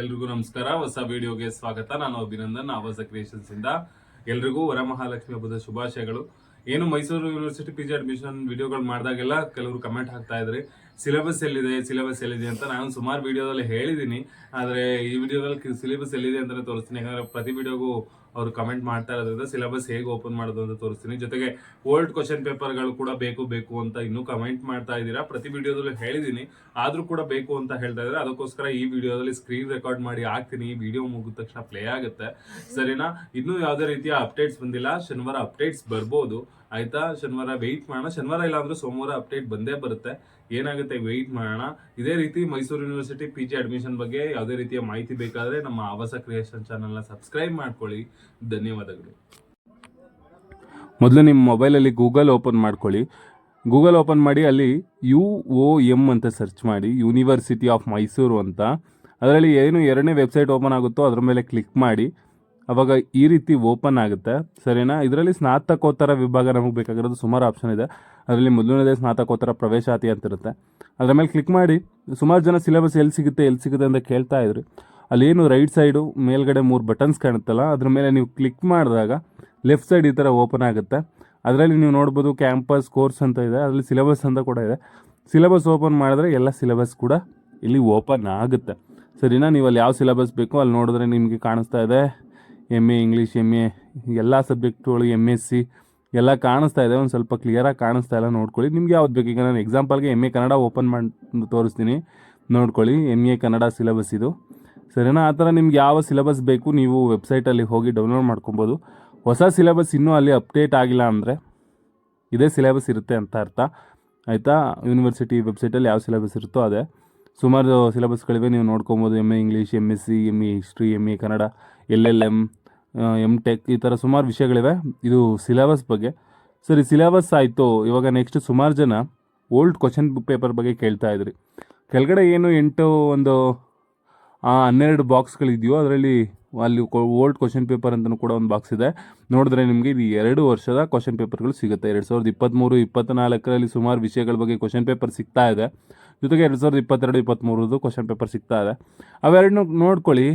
ಎಲ್ರಿಗೂ ನಮಸ್ಕಾರ. ಹೊಸ ವಿಡಿಯೋಗೆ ಸ್ವಾಗತ. ನಾನು ಅಭಿನಂದನ್ ಆವಾಸ ಕ್ರಿಯೇಷನ್ಸ್ ಇಂದ. ಎಲ್ರಿಗೂ ವರಮಹಾಲಕ್ಷ್ಮಿ ಹಬ್ಬದ ಶುಭಾಶಯಗಳು. ಏನು Mysuru university P G admission ವಿಡಿಯೋಗಳು ಮಾಡಿದಾಗೆಲ್ಲ ಕೆಲವರು ಕಮೆಂಟ್ ಹಾಕ್ತಾ ಇದ್ರಿ. ಸಿಲೆಬಸ್ ಎಲ್ಲಿದೆ ಸಿಲೆಬಸ್ ಎಲ್ಲಿದೆ ಅಂತ ನಾನು ಸುಮಾರು ವಿಡಿಯೋದಲ್ಲಿ ಹೇಳಿದ್ದೀನಿ ಆದರೆ ಈ ವಿಡಿಯೋದಲ್ಲಿ ಸಿಲೆಬಸ್ ಎಲ್ಲಿದೆ ಅಂತಲೇ ತೋರಿಸ್ತೀನಿ. ಯಾಕಂದರೆ ಪ್ರತಿ ವಿಡಿಯೋಗೂ ಅವರು ಕಮೆಂಟ್ ಮಾಡ್ತಾ ಇರೋದ್ರಿಂದ ಸಿಲೆಬಸ್ ಹೇಗೆ ಓಪನ್ ಮಾಡೋದು ಅಂತ ತೋರಿಸ್ತೀನಿ. ಜೊತೆಗೆ ಓಲ್ಡ್ ಕ್ವಶನ್ ಪೇಪರ್ಗಳು ಕೂಡ ಬೇಕು ಬೇಕು ಅಂತ ಇನ್ನೂ ಕಮೆಂಟ್ ಮಾಡ್ತಾ ಇದ್ದೀರಾ. ಪ್ರತಿ ವಿಡಿಯೋದಲ್ಲಿ ಹೇಳಿದ್ದೀನಿ. ಆದ್ರೂ ಕೂಡ ಬೇಕು ಅಂತ ಹೇಳ್ತಾ ಇದ್ದಾರೆ. ಅದಕ್ಕೋಸ್ಕರ ಈ ವಿಡಿಯೋದಲ್ಲಿ ಸ್ಕ್ರೀನ್ ರೆಕಾರ್ಡ್ ಮಾಡಿ ಹಾಕ್ತೀನಿ. ಈ ವಿಡಿಯೋ ಮುಗಿದ ತಕ್ಷಣ ಪ್ಲೇ ಆಗುತ್ತೆ. ಸರಿನಾ? ಇನ್ನೂ ಯಾವುದೇ ರೀತಿಯ ಅಪ್ಡೇಟ್ಸ್ ಬಂದಿಲ್ಲ. ಶನಿವಾರ ಅಪ್ಡೇಟ್ಸ್ ಬರ್ಬೋದು. ಆಯ್ತಾ? ಶನಿವಾರ ವೆಯ್ಟ್ ಮಾಡೋಣ. ಶನಿವಾರ ಇಲ್ಲ ಅಂದ್ರೆ ಸೋಮವಾರ ಅಪ್ಡೇಟ್ ಬಂದೇ ಬರುತ್ತೆ. ಏನಾಗುತ್ತೆ? ವೆಯ್ಟ್ ಮಾಡೋಣ. ಇದೇ ರೀತಿ Mysuru university P G admission ಬಗ್ಗೆ ಯಾವುದೇ ರೀತಿಯ ಮಾಹಿತಿ ಬೇಕಾದ್ರೆ ನಮ್ಮ ಆವಾಸ ಕ್ರಿಯೇಷನ್ ಚಾನಲ್ನ ಸಬ್ಸ್ಕ್ರೈಬ್ ಮಾಡ್ಕೊಳ್ಳಿ. ಧನ್ಯವಾದಗಳು. ಮೊದಲು ನಿಮ್ಮ ಮೊಬೈಲಲ್ಲಿ ಗೂಗಲ್ ಓಪನ್ ಮಾಡ್ಕೊಳ್ಳಿ. ಗೂಗಲ್ ಓಪನ್ ಮಾಡಿ, ಅಲ್ಲಿ ಯು ಒ ಎಂ ಅಂತ ಸರ್ಚ್ ಮಾಡಿ. ಯೂನಿವರ್ಸಿಟಿ ಆಫ್ ಮೈಸೂರು ಅಂತ. ಅದರಲ್ಲಿ ಏನು ಎರಡನೇ ವೆಬ್ಸೈಟ್ ಓಪನ್ ಆಗುತ್ತೋ ಅದರ ಮೇಲೆ ಕ್ಲಿಕ್ ಮಾಡಿ. ಅವಾಗ ಈ ರೀತಿ ಓಪನ್ ಆಗುತ್ತೆ. ಸರಿನಾ? ಇದರಲ್ಲಿ ಸ್ನಾತಕೋತ್ತರ ವಿಭಾಗ ನಮಗೆ ಬೇಕಾಗಿರೋದು ಸುಮಾರು ಆಪ್ಷನ್ ಇದೆ. ಅದರಲ್ಲಿ ಮೊದಲನೇದೇ ಸ್ನಾತಕೋತ್ತರ ಪ್ರವೇಶಾತಿ ಅಂತ ಇರುತ್ತೆ ಅದರ ಮೇಲೆ ಕ್ಲಿಕ್ ಮಾಡಿ, ಸುಮಾರು ಜನ ಸಿಲೆಬಸ್ ಎಲ್ಲಿ ಸಿಗುತ್ತೆ ಎಲ್ಲಿ ಸಿಗುತ್ತೆ ಅಂತ ಕೇಳ್ತಾ ಇದ್ರಿ. ಅಲ್ಲೇನು ರೈಟ್ ಸೈಡು ಮೇಲ್ಗಡೆ ಮೂರು ಬಟನ್ಸ್ ಕಾಣುತ್ತಲ್ಲ, ಅದ್ರ ಮೇಲೆ ನೀವು ಕ್ಲಿಕ್ ಮಾಡಿದಾಗ ಲೆಫ್ಟ್ ಸೈಡ್ ಈ ಥರ ಓಪನ್ ಆಗುತ್ತೆ. ಅದರಲ್ಲಿ ನೀವು ನೋಡ್ಬೋದು ಕ್ಯಾಂಪಸ್ ಕೋರ್ಸ್ ಅಂತ ಇದೆ, ಅದರಲ್ಲಿ ಸಿಲೆಬಸ್ ಅಂತ ಕೂಡ ಇದೆ. ಸಿಲೆಬಸ್ ಓಪನ್ ಮಾಡಿದ್ರೆ ಎಲ್ಲ ಸಿಲೆಬಸ್ ಕೂಡ ಇಲ್ಲಿ ಓಪನ್ ಆಗುತ್ತೆ. ಸರಿನಾ? ನೀವು ಅಲ್ಲಿ ಯಾವ ಸಿಲೆಬಸ್ ಬೇಕೋ ಅಲ್ಲಿ ನೋಡಿದ್ರೆ ನಿಮಗೆ ಕಾಣಿಸ್ತಾ ಇದೆ. M A English M A ಎಲ್ಲ ಸಬ್ಜೆಕ್ಟ್ಗಳು ಎಂ ಎಸ್ ಸಿ ಎಲ್ಲ ಕಾಣಿಸ್ತಾ ಇದೆ. ಒಂದು ಸ್ವಲ್ಪ ಕ್ಲಿಯರಾಗಿ ಕಾಣಿಸ್ತಾ ಇಲ್ಲ, ನೋಡ್ಕೊಳ್ಳಿ. ನಿಮ್ಗೆ ಯಾವ್ದು ಬೇಕು? ಈಗ ನಾನು ಎಕ್ಸಾಂಪಲ್ಗೆ ಎಂ ಎ ಕನ್ನಡ ಓಪನ್ ಮಾಡಿ, ತೋರಿಸ್ತೀನಿ. ನೋಡ್ಕೊಳ್ಳಿ ಎಂ ಎ ಕನ್ನಡ ಸಿಲೆಬಸ್ ಇದು. ಸರಿನಾ? ಆ ಥರ ನಿಮ್ಗೆ ಯಾವ ಸಿಲೆಬಸ್ ಬೇಕು ನೀವು ವೆಬ್ಸೈಟಲ್ಲಿ ಹೋಗಿ ಡೌನ್ಲೋಡ್ ಮಾಡ್ಕೊಬೋದು. ಹೊಸ ಸಿಲೆಬಸ್ ಇನ್ನೂ ಅಲ್ಲಿ ಅಪ್ಡೇಟ್ ಆಗಿಲ್ಲ ಅಂದರೆ ಇದೇ ಸಿಲೆಬಸ್ ಇರುತ್ತೆ ಅಂತ ಅರ್ಥ. ಆಯಿತಾ? ಯೂನಿವರ್ಸಿಟಿ ವೆಬ್ಸೈಟಲ್ಲಿ ಯಾವ ಸಿಲೆಬಸ್ ಇರುತ್ತೋ ಅದೇ. ಸುಮಾರು ಸಿಲೆಬಸ್ಗಳಿವೆ ನೀವು ನೋಡ್ಕೊಬೋದು. M A English M S C M A history M A Kannada L L M M tech ಈ ಥರ ಸುಮಾರು ವಿಷಯಗಳಿವೆ. ಇದು ಸಿಲೆಬಸ್ ಬಗ್ಗೆ. ಸರಿ ಸಿಲೆಬಸ್ ಆಯಿತು. ಇವಾಗ ನೆಕ್ಸ್ಟ್ ಸುಮಾರು ಜನ ಓಲ್ಡ್ ಕ್ವಶನ್ ಪೇಪರ್ ಬಗ್ಗೆ ಕೇಳ್ತಾ ಇದ್ರಿ. ಕೆಳಗಡೆ ಏನು ಎಂಟು ಒಂದು ಹನ್ನೆರಡು ಬಾಕ್ಸ್ಗಳಿದೆಯೋ ಅದರಲ್ಲಿ ಅಲ್ಲಿ ಓಲ್ಡ್ ಕ್ವಶನ್ ಪೇಪರ್ ಅಂತಲೂ ಕೂಡ ಒಂದು ಬಾಕ್ಸ್ ಇದೆ. ನೋಡಿದ್ರೆ ನಿಮಗೆ ಇದು ಎರಡು ವರ್ಷದ ಕ್ವಶನ್ ಪೇಪರ್ಗಳು ಸಿಗುತ್ತೆ. ಎರಡು ಸಾವಿರದ ಇಪ್ಪತ್ತ್ಮೂರು ಇಪ್ಪತ್ತ್ನಾಲ್ಕರಲ್ಲಿ ಸುಮಾರು ವಿಷಯಗಳ ಬಗ್ಗೆ ಕ್ವಶನ್ ಪೇಪರ್ ಸಿಗ್ತಾ ಇದೆ. ಜೊತೆಗೆ ಎರಡು ಸಾವಿರದ ಇಪ್ಪತ್ತೆರಡು ಇಪ್ಪತ್ತ್ಮೂರದು ಕ್ವಶನ್ ಪೇಪರ್ ಸಿಗ್ತಾ ಇದೆ. ಅವೆರಡನ್ನೂ ನೋಡ್ಕೊಳ್ಳಿ.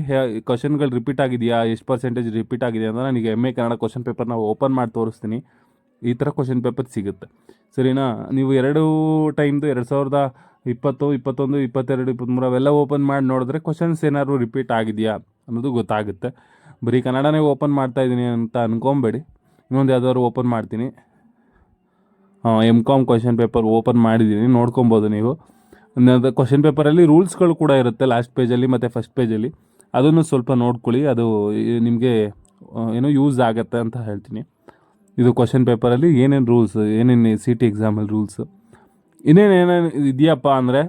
ಕ್ವಶನ್ಗಳು ರಿಪೀಟ್ ಆಗಿದೆಯಾ? ಎಷ್ಟು ಪರ್ಸೆಂಟೇಜ್ ರಿಪೀಟ್ ಆಗಿದೆ ಅಂತ ನನಗೆ ಎಂ ಎ ಕನ್ನಡ ಕ್ವಶನ್ ಪೇಪರ್ನ ಓಪನ್ ಮಾಡಿ ತೋರಿಸ್ತೀನಿ. ಈ ಥರ ಕ್ವಶನ್ ಪೇಪರ್ ಸಿಗುತ್ತೆ. ಸರಿನಾ? ನೀವು ಎರಡು ಟೈಮ್ದು ಎರಡು ಸಾವಿರದ ಇಪ್ಪತ್ತು, ಇಪ್ಪತ್ತೊಂದು, ಇಪ್ಪತ್ತೆರಡು ಇಪ್ಪತ್ತ್ಮೂರು ಅವೆಲ್ಲ ಓಪನ್ ಮಾಡಿ ನೋಡಿದ್ರೆ ಕ್ವಶನ್ಸ್ ಏನಾದ್ರು ರಿಪೀಟ್ ಆಗಿದೆಯಾ ಅನ್ನೋದು ಗೊತ್ತಾಗುತ್ತೆ. ಬರೀ ಕನ್ನಡನೇ ಓಪನ್ ಮಾಡ್ತಾ ಇದ್ದೀನಿ ಅಂತ ಅನ್ಕೊಂಬೇಡಿ. ಇನ್ನೊಂದು ಯಾವ್ದಾದ್ರು ಓಪನ್ ಮಾಡ್ತೀನಿ. M com question paper open ಮಾಡಿದ್ದೀನಿ. ನೋಡ್ಕೊಬೋದು ನೀವು. ಕ್ವಶನ್ ಪೇಪರಲ್ಲಿ ರೂಲ್ಸ್ಗಳು ಕೂಡ ಇರುತ್ತೆ ಲಾಸ್ಟ್ ಪೇಜಲ್ಲಿ ಮತ್ತು ಫಸ್ಟ್ ಪೇಜಲ್ಲಿ ಅದನ್ನು ಸ್ವಲ್ಪ ನೋಡ್ಕೊಳ್ಳಿ. ಅದು ನಿಮಗೆ ಏನೋ ಯೂಸ್ ಆಗುತ್ತೆ ಅಂತ ಹೇಳ್ತೀನಿ. ಇದು ಕ್ವಶನ್ ಪೇಪರಲ್ಲಿ ಏನೇನು ರೂಲ್ಸ್ ಏನೇನು ಸಿ ಟಿ ಎಕ್ಸಾಮಲ್ಲಿ ರೂಲ್ಸು ಇನ್ನೇನು ಏನೇನು ಇದೆಯಪ್ಪ ಅಂದರೆ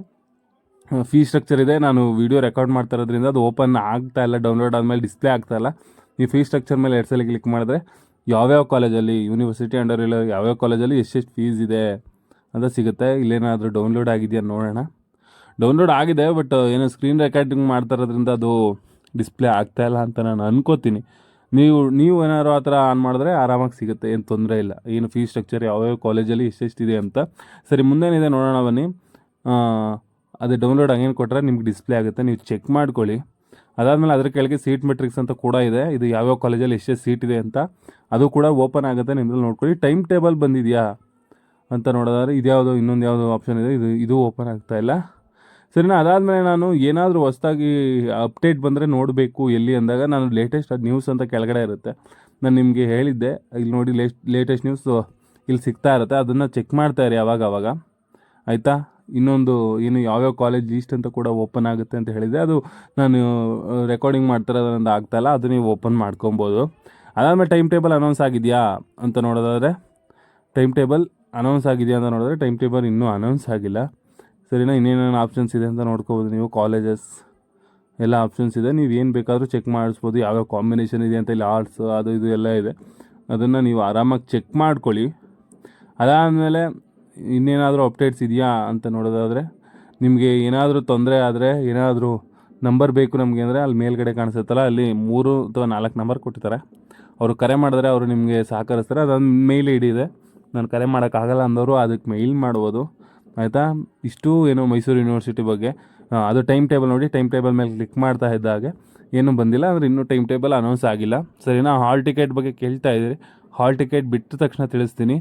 ಫೀ ಸ್ಟ್ರಕ್ಚರ್ ಇದೆ. ನಾನು ವೀಡಿಯೋ ರೆಕಾರ್ಡ್ ಮಾಡ್ತಾ ಇರೋದ್ರಿಂದ ಅದು ಓಪನ್ ಆಗ್ತಾ ಇಲ್ಲ ಡೌನ್ಲೋಡ್ ಆದಮೇಲೆ ಡಿಸ್ಪ್ಲೇ ಆಗ್ತಾ ಇಲ್ಲ. ನೀವು ಫೀ ಸ್ಟ್ರಕ್ಚರ್ ಮೇಲೆ ಎರಡು ಸಲ ಕ್ಲಿಕ್ ಮಾಡಿದ್ರೆ ಯಾವ್ಯಾವ ಕಾಲೇಜಲ್ಲಿ ಯೂನಿವರ್ಸಿಟಿ ಅಂಡರ್ ಇಲ್ಲ ಯಾವ್ಯಾವ ಕಾಲೇಜಲ್ಲಿ ಎಷ್ಟೆಷ್ಟು ಫೀಸ್ ಇದೆ? ಅಂತ ಸಿಗುತ್ತೆ. ಇಲ್ಲೇನಾದರೂ ಡೌನ್ಲೋಡ್ ಆಗಿದೆಯಾ ನೋಡೋಣ. ಡೌನ್ಲೋಡ್ ಆಗಿದೆ ಬಟ್ ಏನೋ ಸ್ಕ್ರೀನ್ ರೆಕಾರ್ಡಿಂಗ್ ಮಾಡ್ತಾ ಇರೋದ್ರಿಂದ ಅದು ಡಿಸ್ಪ್ಲೇ ಇಲ್ಲ ಅಂತ ನಾನು ಅನ್ಕೋತೀನಿ. ನೀವು ನೀವು ಏನಾದ್ರು ಆ ಥರ ಆನ್ ಮಾಡಿದ್ರೆ ಆರಾಮಾಗಿ ಸಿಗುತ್ತೆ, ಏನು ತೊಂದರೆ ಇಲ್ಲ. ಏನು ಫೀಸ್ ಸ್ಟ್ರಕ್ಚರ್ ಯಾವ್ಯಾವ ಕಾಲೇಜಲ್ಲಿ ಇದೆ ಅಂತ. ಸರಿ, ಮುಂದೇನಿದೆ ನೋಡೋಣ ಬನ್ನಿ. ಅದೇ ಡೌನ್ಲೋಡ್ ಹಂಗೇನು ಕೊಟ್ಟರೆ ನಿಮ್ಗೆ ಡಿಸ್ಪ್ಲೇ ಆಗುತ್ತೆ. ನೀವು ಚೆಕ್ ಮಾಡ್ಕೊಳ್ಳಿ. ಅದಾದಮೇಲೆ ಅದರ ಕೆಳಗೆ ಸೀಟ್ ಮೆಟ್ರಿಕ್ಸ್ ಅಂತ ಕೂಡ ಇದೆ. ಇದು ಯಾವ್ಯಾವ ಕಾಲೇಜಲ್ಲಿ ಎಷ್ಟೇ ಸೀಟ್ ಇದೆ ಅಂತ. ಅದು ಕೂಡ ಓಪನ್ ಆಗುತ್ತೆ ನಿಮ್ಮಲ್ಲಿ ನೋಡ್ಕೊಳ್ಳಿ. ಟೈಮ್ ಟೇಬಲ್ ಬಂದಿದೆಯಾ? ಅಂತ ನೋಡೋದಾದ್ರೆ ಇದ್ಯಾವುದೋ, ಇನ್ನೊಂದು ಯಾವುದೋ ಆಪ್ಷನ್ ಇದೆ. ಇದು ಇದು ಓಪನ್ ಆಗ್ತಾ ಇಲ್ಲ. ಸರಿನಾ? ಅದಾದಮೇಲೆ ನಾನು ಏನಾದರೂ ಹೊಸ್ದಾಗಿ ಅಪ್ಡೇಟ್ ಬಂದರೆ ನೋಡಬೇಕು ಎಲ್ಲಿ ಅಂದಾಗ ನಾನು ಲೇಟೆಸ್ಟ್ ನ್ಯೂಸ್ ಅಂತ ಕೆಳಗಡೆ ಇರುತ್ತೆ. ನಾನು ನಿಮಗೆ ಹೇಳಿದ್ದೆ. ಇಲ್ಲಿ ನೋಡಿ ಲೇಟ್ ಲೇಟೆಸ್ಟ್ ನ್ಯೂಸ್ ಇಲ್ಲಿ ಸಿಗ್ತಾ ಇರುತ್ತೆ. ಅದನ್ನು ಚೆಕ್ ಮಾಡ್ತಾ ಇರಿ ಅವಾಗ ಅವಾಗ ಆಯಿತಾ? ಇನ್ನೊಂದು ಏನು ಯಾವ್ಯಾವ ಕಾಲೇಜ್ ಲೀಸ್ಟ್ ಅಂತ ಕೂಡ ಓಪನ್ ಆಗುತ್ತೆ ಅಂತ ಹೇಳಿದೆ ಅದು ನಾನು ರೆಕಾರ್ಡಿಂಗ್ ಮಾಡ್ತಿರೋದ್ರಿಂದ ಆಗ್ತಾಯಿಲ್ಲ ಅದು ನೀವು ಓಪನ್ ಮಾಡ್ಕೊಬೋದು. ಅದಾದಮೇಲೆ ಟೈಮ್ ಟೇಬಲ್ ಅನೌನ್ಸ್ ಆಗಿದೆಯಾ ಅಂತ ನೋಡೋದಾದರೆ ಟೈಮ್ ಟೇಬಲ್ ಅನೌನ್ಸ್ ಆಗಿದೆಯಾ ಅಂತ ನೋಡಿದ್ರೆ ಟೈಮ್ ಟೇಬಲ್ ಇನ್ನೂ ಅನೌನ್ಸ್ ಆಗಿಲ್ಲ. ಸರಿನಾ, ಇನ್ನೇನೇನು ಆಪ್ಷನ್ಸ್ ಇದೆ ಅಂತ ನೋಡ್ಕೋಬೋದು ನೀವು. ಕಾಲೇಜಸ್ ಎಲ್ಲ ಆಪ್ಷನ್ಸ್ ಇದೆ. ನೀವು ಏನು ಬೇಕಾದರೂ ಚೆಕ್ ಮಾಡಿಸ್ಬೋದು. ಯಾವ್ಯಾವ ಕಾಂಬಿನೇಷನ್ ಇದೆ ಅಂತ ಇಲ್ಲಿ ಆರ್ಟ್ಸ್ ಅದು ಇದು ಎಲ್ಲ ಇದೆ. ಅದನ್ನು ನೀವು ಆರಾಮಾಗಿ ಚೆಕ್ ಮಾಡ್ಕೊಳ್ಳಿ. ಅದಾದಮೇಲೆ ಇನ್ನೇನಾದರೂ ಅಪ್ಡೇಟ್ಸ್ ಇದೆಯಾ ಅಂತ ನೋಡೋದಾದರೆ, ನಿಮಗೆ ಏನಾದರೂ ತೊಂದರೆ ಆದರೆ, ಏನಾದರೂ ನಂಬರ್ ಬೇಕು ನಮಗೆ ಅಂದರೆ ಅಲ್ಲಿ ಮೇಲ್ಗಡೆ ಕಾಣಿಸುತ್ತಲ್ಲ, ಅಲ್ಲಿ ಮೂರು ಅಥವಾ ನಾಲ್ಕು ನಂಬರ್ ಕೊಟ್ಟಿರ್ತಾರೆ. ಅವರು ಕರೆ ಮಾಡಿದ್ರೆ ಅವರು ನಿಮಗೆ ಸಹಕರಿಸ್ತಾರೆ. ಅದೊಂದು ಮೇಲ್ ಐ ಡಿ ಇದೆ. ನಾನು ಕರೆ ಮಾಡೋಕ್ಕಾಗಲ್ಲ ಅಂದವರು ಅದಕ್ಕೆ ಮೇಲ್ ಮಾಡ್ಬೋದು. ಆಯಿತಾ? ಇಷ್ಟು ಏನು ಮೈಸೂರು ಯೂನಿವರ್ಸಿಟಿ ಬಗ್ಗೆ. ಅದು ಟೈಮ್ ಟೇಬಲ್ ನೋಡಿ ಟೈಮ್ ಟೇಬಲ್ ಮೇಲೆ ಕ್ಲಿಕ್ ಮಾಡ್ತಾ ಇದ್ದಾಗೆ ಏನೂ ಬಂದಿಲ್ಲ ಅಂದರೆ ಇನ್ನೂ ಟೈಮ್ ಟೇಬಲ್ ಅನೌನ್ಸ್ ಆಗಿಲ್ಲ. ಸರಿನಾ? ಹಾಲ್ ಟಿಕೆಟ್ ಬಗ್ಗೆ ಕೇಳ್ತಾ ಇದ್ದೀರಿ. ಹಾಲ್ ಟಿಕೆಟ್ ಬಿಟ್ಟ ತಕ್ಷಣ ತಿಳಿಸ್ತೀನಿ.